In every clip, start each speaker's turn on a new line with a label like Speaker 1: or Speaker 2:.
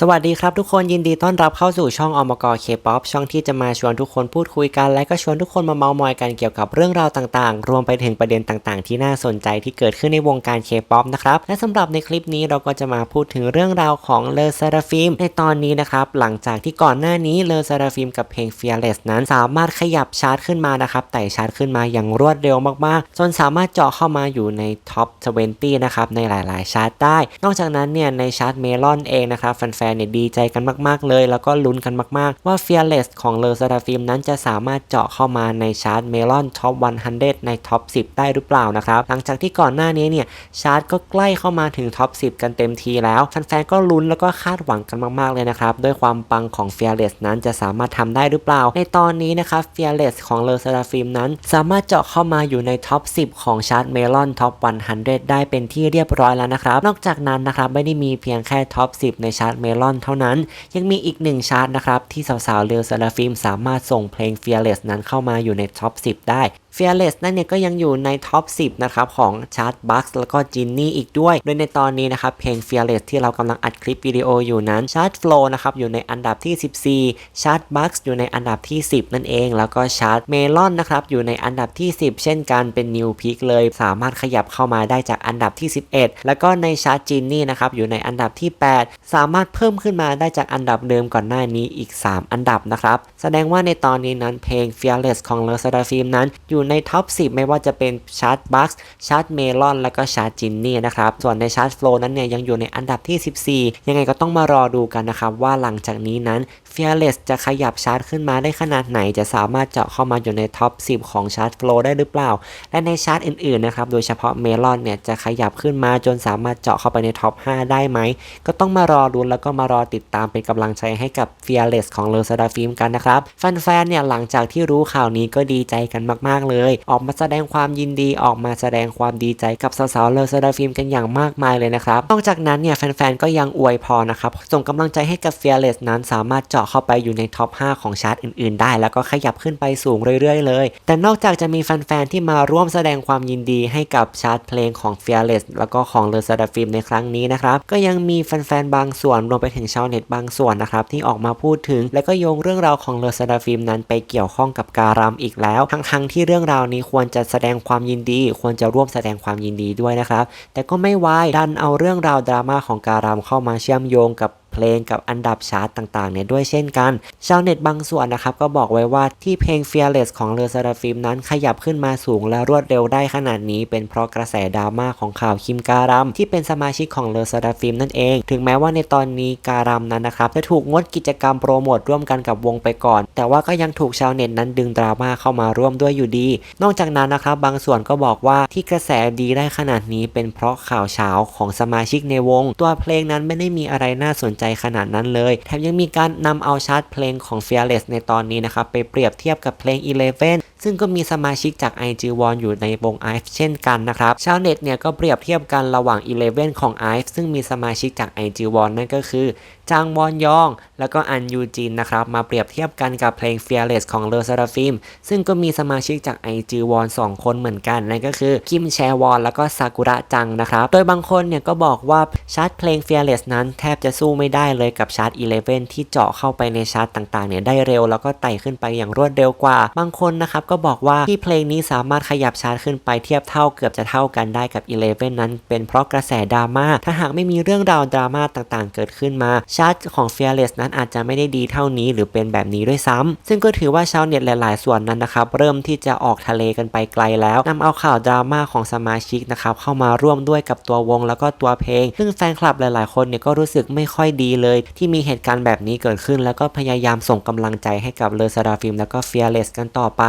Speaker 1: สวัสดีครับทุกคนยินดีต้อนรับเข้าสู่ช่องอมกเคป๊อปช่องที่จะมาชวนทุกคนพูดคุยกัน และก็ชวนทุกคนมาเมาท์มอยกันเกี่ยวกับเรื่องราวต่างๆ รวมไปถึงประเด็นต่างๆ ที่น่าสนใจที่เกิดขึ้นในวงการเคป๊อปนะครับและสำหรับในคลิปนี้เราก็จะมาพูดถึงเรื่องราวของเลอซาราฟิมในตอนนี้นะครับหลังจากที่ก่อนหน้านี้เลอซาราฟิมกับเพลง Fearless นั้น สามารถขยับชาร์ตขึ้นมานะครับไต่ชาร์ตขึ้นมาอย่างรวดเร็วมากๆ จนสามารถเจาะเข้ามาอยู่ในท็อป20นะครับในหลายๆชาร์ตได้ นอกจากนั้นเนี่ยในชาร์ตเมลอนเองนะครับแฟนๆเนี่ยดีใจกันมากๆเลย แล้วก็ลุ้นกันมากๆ ว่า Fearless ของเลอซาราฟิมนั้นจะสามารถเจาะเข้ามาในชาร์ตเมลอนท็อป 100 ในท็อป 10 ได้หรือเปล่านะครับ หลังจากที่ก่อนหน้านี้เนี่ยชาร์ตก็ใกล้เข้ามาถึงท็อป 10 กันเต็มทีแล้วแฟนๆก็ลุ้นแล้วก็คาดหวังกันมากๆเลยนะครับด้วยความปังของ Fearless นั้นจะสามารถทำได้หรือเปล่า ในตอนนี้นะครับ Fearless ของเลอซาราฟิมนั้น สามารถเจาะเข้ามาอยู่ในท็อป 10 ของชาร์ตเมลอนท็อป 100 ได้เป็นที่เรียบร้อยแล้วนะครับนอกจากนั้นนะครับไม่ได้มีเพียงแค่ท็อป 10 ในชาร์ตเมลอนเท่านั้น ยังมีอีกหนึ่งชาร์ตนะครับ ที่สาวๆเลอซาราฟิมสามารถส่งเพลง Fearless นั้นเข้ามาอยู่ในท็อป 10 ได้ Fearless นั่นเนี่ยก็ยังอยู่ในท็อป 10 นะครับของชาร์ตบัคแล้วก็จินนี่อีกด้วย โดยในตอนนี้นะครับ เพลง Fearless ที่เรากำลังอัดคลิปวิดีโออยู่นั้นชาร์ต Flow นะครับอยู่ในอันดับที่ 14ชาร์ตบัคอยู่ในอันดับที่ 10 นั่นเอง แล้วก็ชาร์ตเมลอนนะครับอยู่ในอันดับที่ 10 เช่นกันเป็น New Peak เลย สามารถขยับเข้ามาได้จากอันดับที่ 11 แล้วก็ในชาร์ตจินนี่นะครับอยู่ในอันดับที่ 8 สามารถเพิ่มขึ้นมาได้จากอันดับเดิมก่อนหน้านี้อีก 3 อันดับนะครับแสดงว่าในตอนนี้นั้นเพลง Fearless ของเลอซาดาฟิมนั้นอยู่ในท็อป 10 ไม่ว่าจะเป็นชาร์ตบัคชาร์ตเมลอน แล้วก็ชาร์ตจินนี่นะครับ ส่วนในชาร์ตโฟล์นั้นเนี่ยยังอยู่ในอันดับที่ 14 ยังไงก็ต้องมารอดูกันนะครับ ว่าหลังจากนี้นั้น Fearless จะขยับชาร์ตขึ้นมาได้ขนาดไหน จะสามารถเจาะเข้ามาอยู่ในท็อป 10 ของชาร์ตโฟล์ได้หรือเปล่า และในชาร์ตอื่นๆนะครับโดยเฉพาะเมลอนเนี่ยจะขยับขึ้นมาจนสามารถเจาะเข้าไปในท็อป 5 ได้ไหม ก็ต้องมารอดูแล้วก็มารอติดตามเป็นกำลังใจให้กับ Fearless ของเลอซาดาฟิล์มกันนะครับแฟนๆเนี่ยหลังจากที่รู้ข่าวนี้ก็ดีใจกันมากๆเลย ออกมาแสดงความยินดีออกมาแสดงความดีใจกับสาวๆเลอซาดาฟิล์มกันอย่างมากมายเลยนะครับนอกจากนั้นเนี่ยแฟนๆก็ยังอวยพรนะครับส่งกำลังใจให้กับ Fearless นั้นสามารถเจาะเข้าไปอยู่ในท็อป 5 ของชาร์ตอื่นๆ ได้ แล้วก็ขยับขึ้นไปสูงเรื่อยๆ เลย แต่นอกจากจะมีแฟนๆที่มาร่วมแสดงความยินดีให้กับชาร์ตเพลงของ Fearless แล้วก็ของเลอซาดาฟิล์มในครั้งนี้นะครับก็ยังมีแฟนๆบางส่วนรวมไปถึงชาวเน็ตบางส่วนนะครับที่ออกมาพูดถึง และก็โยงเรื่องราวของเลอซาดาฟิล์มนั้นไปเกี่ยวข้องกับการัมอีกแล้วทั้งๆที่เรื่องราวนี้ควรจะแสดงความยินดี ควรจะร่วมแสดงความยินดีด้วยนะครับ แต่ก็ไม่ไวายดันเอาเรื่องราวดราม่าของการามเข้ามาเชื่อมโยงกับ เพลงกับอันดับชาร์ตต่างๆเนี่ยด้วยเช่นกัน ชาวเน็ตบางส่วนนะครับก็บอกไว้ว่าที่เพลง Fearless ของเลอซาราฟิมนั้นขยับขึ้นมาสูงและรวดเร็วได้ขนาดนี้ เป็นเพราะกระแสดราม่าของข่าวคิมการัมที่เป็นสมาชิกของเลอซาราฟิมนั่นเอง ถึงแม้ว่าในตอนนี้การัมนั้นนะครับจะถูกงดกิจกรรมโปรโมทร่วมกันกับวงไปก่อน แต่ว่าก็ยังถูกชาวเน็ตนั้นดึงดราม่าเข้ามาร่วมด้วยอยู่ดี นอกจากนั้นนะครับบางส่วนก็บอกว่าที่กระแสดีได้ขนาดนี้ เป็นเพราะข่าวเช้าของสมาชิกในวง ตัวเพลงนั้นไม่ได้มีอะไรน่าสนใจขนาดนั้นเลย แถมยังมีการนำเอาชาร์ตเพลงของ Fearless ในตอนนี้นะครับ ไปเปรียบเทียบกับเพลง Eleven ซึ่งก็มีสมาชิกจาก IG w o n อยู่ในวง IVE เช่นกันนะครับ ชาวเน็ตเนี่ยก็เปรียบเทียบกันระหว่าง Eleven ของ IVE ซึ่งมีสมาชิกจาก IG w o n นั่นก็คือจางวอนยอง แล้วก็อันยูจินนะครับ มาเปรียบเทียบกันกับเพลง Fearless ของเลอซาราฟิมซึ่งก็มีสมาชิกจาก IG w o n 2 คนเหมือนกัน นั่นก็คือคิมแชวอนแล้วก็ซากุระจังนะครับ โดยบางคนเนี่ยก็บอกว่าชาร์ตเพลง Fearless นั้นแทบจะสู้ไม่ได้ได้เลยกับชาร์ต11 ที่เจาะเข้าไปในชาร์ตต่างๆเนี่ยได้เร็วแล้วก็ไต่ขึ้นไปอย่างรวดเร็วกว่า บางคนนะครับก็บอกว่าที่เพลงนี้สามารถขยับชาร์ตขึ้นไปเทียบเท่าเกือบจะเท่ากันได้กับ 11 นั้น เป็นเพราะกระแสดราม่าถ้าหากไม่มีเรื่องราวดราม่าต่างๆ เกิดขึ้นมาชาร์ตของ Fearless นั้นอาจจะไม่ได้ดีเท่านี้ หรือเป็นแบบนี้ด้วยซ้ำซึ่งก็ถือว่าชาวเน็ตหลาย ๆ ส่วนนั้นนะครับเริ่มที่จะออกทะเลกันไปไกลแล้วนำเอาข่าวดราม่าของสมาชิกนะครับเข้ามาร่วมด้วยกับตัววงแล้วก็ตัวเพลง ซึ่งแฟนคลับหลาย ๆ คนเนี่ยก็รู้สึกไม่ค่อยดีเลย ที่มีเหตุการณ์แบบนี้เกิดขึ้น แล้วก็พยายามส่งกำลังใจให้กับเลอซาราฟิมแล้วก็ Fearless กันต่อไป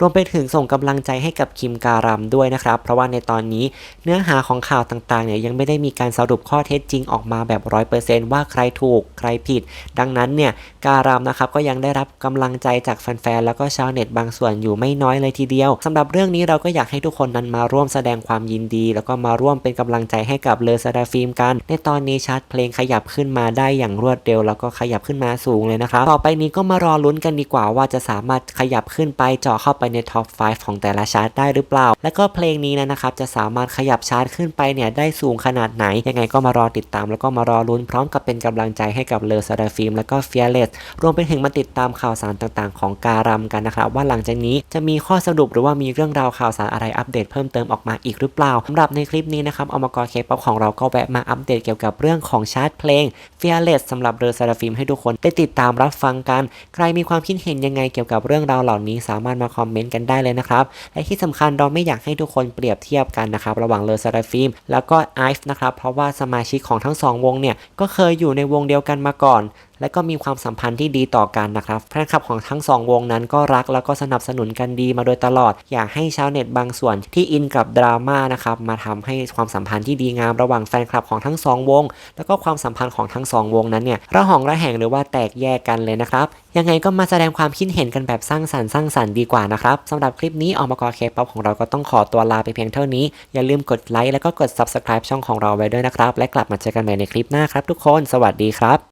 Speaker 1: รวมไปถึงส่งกำลังใจให้กับคิมการัมด้วยนะครับ เพราะว่าในตอนนี้เนื้อหาของข่าวต่างๆเนี่ยยังไม่ได้มีการสรุปข้อเท็จจริงออกมาแบบร้อยเปอร์เซนต์ว่าใครถูกใครผิด ดังนั้นเนี่ยการัมนะครับก็ยังได้รับกำลังใจจากแฟนๆแล้วก็ชาวเน็ตบางส่วนอยู่ไม่น้อยเลยทีเดียวสำหรับเรื่องนี้เราก็อยากให้ทุกคนนั้นมาร่วมแสดงความยินดี แล้วก็มาร่วมเป็นกำลังใจให้กับเลอซาดาฟิล์มกัน ในตอนนี้ชาร์ตเพลงขยับขึ้นมามาได้อย่างรวดเร็ว แล้วก็ขยับขึ้นมาสูงเลยนะครับต่อไปนี้ก็มารอลุ้นกันดีกว่าว่าจะสามารถขยับขึ้นไปเจาะเข้าไปในท็อป 5 ของแต่ละชาร์ตได้หรือเปล่า แล้วก็เพลงนี้นะครับจะสามารถขยับชาร์ตขึ้นไปเนี่ยได้สูงขนาดไหน ยังไงก็มารอติดตามแล้วก็มารอลุ้นพร้อมกับเป็นกำลังใจให้กับเลอซาดาฟิล์มแล้วก็เฟียเลสรวมไปถึงมาติดตามข่าวสารต่างๆ ของการัมกันนะครับว่าหลังจากนี้จะมีข้อสรุปหรือว่ามีเรื่องราวข่าวสารอะไรอัปเดตเพิ่มเติมออกมาอีกหรือเปล่าสำหรับในคลิปนี้นะครับอมกรเคป๊อปของเราก็แวะมาอัปเดตเกี่ยวกับเรื่องของชาร์ตเพลง Fearless สำหรับเรือซาราฟิมให้ทุกคนได้ติดตามรับฟังกัน ใครมีความคิดเห็นยังไงเกี่ยวกับเรื่องราวเหล่านี้สามารถมาคอมเมนต์กันได้เลยนะครับ และที่สำคัญเราไม่อยากให้ทุกคนเปรียบเทียบกันนะครับระหว่างเรือซาราฟิมแล้วก็ไอฟ์นะครับเพราะว่าสมาชิกของทั้งสองวงเนี่ยก็เคยอยู่ในวงเดียวกันมาก่อน และก็มีความสัมพันธ์ที่ดีต่อกันนะครับแฟนคลับของทั้งสองวงนั้นก็รักแล้วก็สนับสนุนกันดีมาโดยตลอด อยากให้ชาวเน็ตบางส่วนที่อินกับดราม่านะครับมาทำให้ความสัมพันธ์ที่ดีงามระหว่างแฟนคลับของทั้งสองวง แล้วก็ความสัมพันธ์ของทั้งสองวงนั้นเนี่ยระหองระแหงหรือว่าแตกแยกกันเลยนะครับยังไงก็มาแสดงความคิดเห็นกันแบบสร้างสรรค์สร้างสรรค์ดีกว่านะครับสำหรับคลิปนี้ออมกอเคป๊อปของเราก็ต้องขอตัวลาไปเพียงเท่านี้ อย่าลืมกดไลค์แล้วก็กด subscribe ช่องของเราไว้ด้วยนะครับ และกลับมาเจอกันใหม่ในคลิปหน้าครับทุกคน สวัสดีครับ